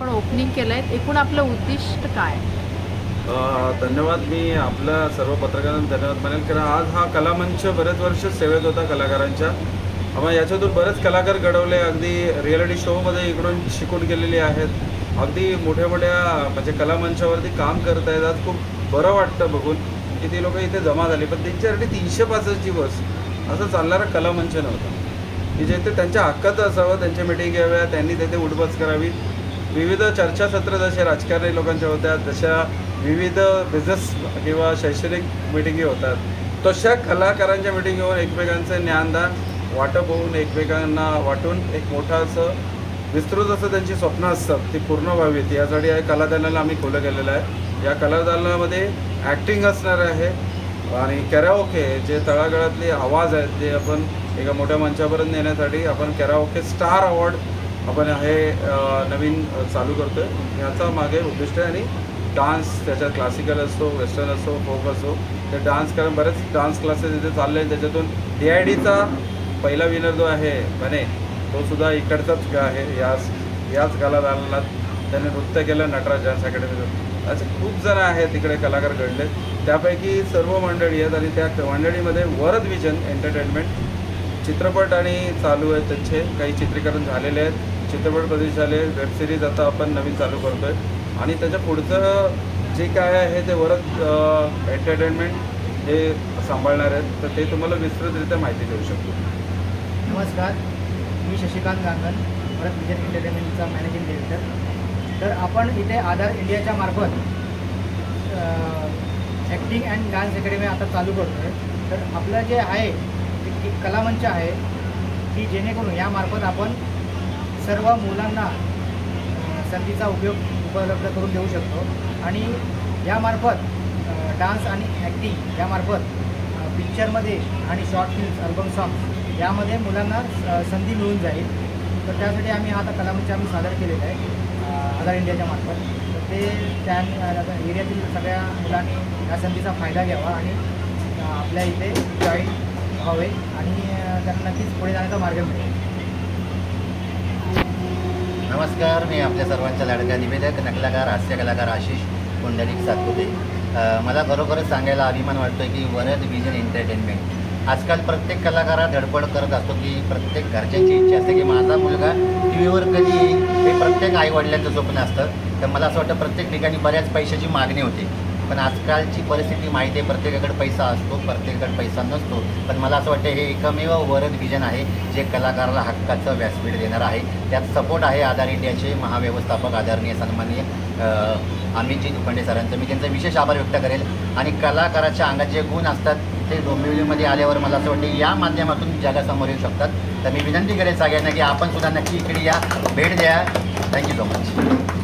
आपण ओपनिंग केलं आहे एकूण आपलं उद्दिष्ट काय? धन्यवाद. मी आपल्या सर्व पत्रकारांना धन्यवाद मानेल कारण आज हा कलामंच बरेच वर्ष सेवेत होता कलाकारांच्या. आम्हाला याच्यातून बरेच कलाकार घडवले. अगदी रियालिटी शोमध्ये इकडून शिकून गेलेले आहेत. अगदी मोठ्या मोठ्या म्हणजे कलामंचावरती काम करत आहेत. आज खूप बरं वाटतं बघून. की ती लोक इथे जमा झाली. पण त्यांच्यासाठी तीनशे पासष्ट दिवस असं चालणारा कलामंच नव्हता. की जे ते त्यांच्या हक्काचं असावं त्यांच्या मिटिंग घ्याव्या त्यांनी तिथे उठबस करावी. विविध चर्चासत्र जसे राजकारणी लोकांच्या होत्या जशा विविध बिझनेस किंवा शैक्षणिक मिटिंगी होतात. तशा कलाकारांच्या मिटिंग होऊन एकमेकांचं ज्ञानदान वाटप होऊन एकमेकांना वाटून एक मोठं असं विस्तृत असं त्यांची स्वप्न असतात ती पूर्ण व्हावीत. यासाठी या कलादालनाला आम्ही खुलं केलेलं आहे. या कलादालनामध्ये ॲक्टिंग असणार आहे आणि कॅराओके जे तळागाळातले आवाज आहेत ते आपण एका मोठ्या मंचापर्यंत नेण्यासाठी आपण कॅराओके स्टार अवॉर्ड आपण हे नवीन चालू करतो आहे ह्याचा मागे उद्दिष्ट आहे आणि डान्स त्याच्यात क्लासिकल असो वेस्टर्न असो फोक असो ते डान्स कारण बरेच डान्स क्लासेस इथे चालले आहेत. त्याच्यातून डी आय डीचा पहिला विनर जो आहे बने तो सुद्धा इकडचाच आहे. याच याच कलादालनात त्याने नृत्य केलं नटराज डान्स अकॅडमीतून असे खूप जण आहेत तिकडे कलाकार घडले. त्यापैकी सर्व मंडळी आहेत आणि त्या मंडळीमध्ये वरद विजन एंटरटेनमेंट चित्रपट आणि चालू आहेत त्यांचे. काही चित्रीकरण झालेले आहेत. चित्रपट प्रदेश झाले वेबसिरीज आता आपण नवीन चालू करतो आहे आणि त्याच्या पुढचं जे काय आहे ते वरच एंटरटेनमेंट हे सांभाळणार आहेत. तर ते तुम्हाला विस्तृतरित्या माहिती देऊ शकतो. नमस्कार. मी शशिकांत गांगन परत विजय एंटरटेनमेंटचा मॅनेजिंग डिरेक्टर तर आपण इथे आधार इंडियाच्या मार्फत ॲक्टिंग अँड डान्स अकॅडमी आता चालू करतो आहे तर आपलं जे आहे ते एक कलामंच आहे की जेणेकरून यामार्फत आपण सर्व मुलांना संधीचा उपयोग उपलब्ध करून देऊ शकतो. आणि यामार्फत डान्स आणि ॲक्टिंग यामार्फत पिक्चरमध्ये आणि शॉर्ट फिल्म्स अल्बम सॉन्ग्स यामध्ये मुलांना संधी मिळून जाईल. तर त्यासाठी आम्ही आता कलामंच आम्ही सादर केलेलं आहे आधार इंडियाच्या मार्फत. तर ते त्या एरियातील सगळ्या मुलांनी या संधीचा फायदा घ्यावा आणि आपल्या इथे जॉईन व्हावे आणि त्यांना नक्कीच पुढे जाण्याचा मार्ग मिळेल. नमस्कार मी आपल्या सर्वांच्या लाडक्या निवेदक नकलाकार हास्य कलाकार आशिष पुंडलिक सातपुते. मला खरोखरच सांगायला अभिमान वाटतो की वरद विजन एंटरटेनमेंट. आजकाल प्रत्येक कलाकारा धडपड करत असतो की प्रत्येक घरच्यांची इच्छा असते की माझा मुलगा टी व्हीवर कधी येईल हे प्रत्येक आईवडिलांचं स्वप्न असतं. तर मला असं वाटतं प्रत्येक ठिकाणी बऱ्याच पैशाची मागणी होते. पण आजकालची परिस्थिती माहिती आहे प्रत्येकाकडे पैसा असतो प्रत्येकाकडे पैसा नसतो. पण मला असं वाटतं हे एकमेव वरद विजन आहे जे कलाकाराला हक्काचं व्यासपीठ देणार आहे. त्यात सपोर्ट आहे आधार इंडियाचे महाव्यवस्थापक आदरणीय सन्माननीय अमितजी दुखंडे सरांचं. मी त्यांचा विशेष आभार व्यक्त करेल. आणि कलाकाराच्या अंगात जे गुण असतात ते डोंबिवलीमध्ये आल्यावर मला असं वाटतं या माध्यमातून जगासमोर येऊ शकतात. तर मी विनंती करेल सगळ्यांना की आपण सुद्धा नक्की इकडे या. भेट द्या. Thank you so much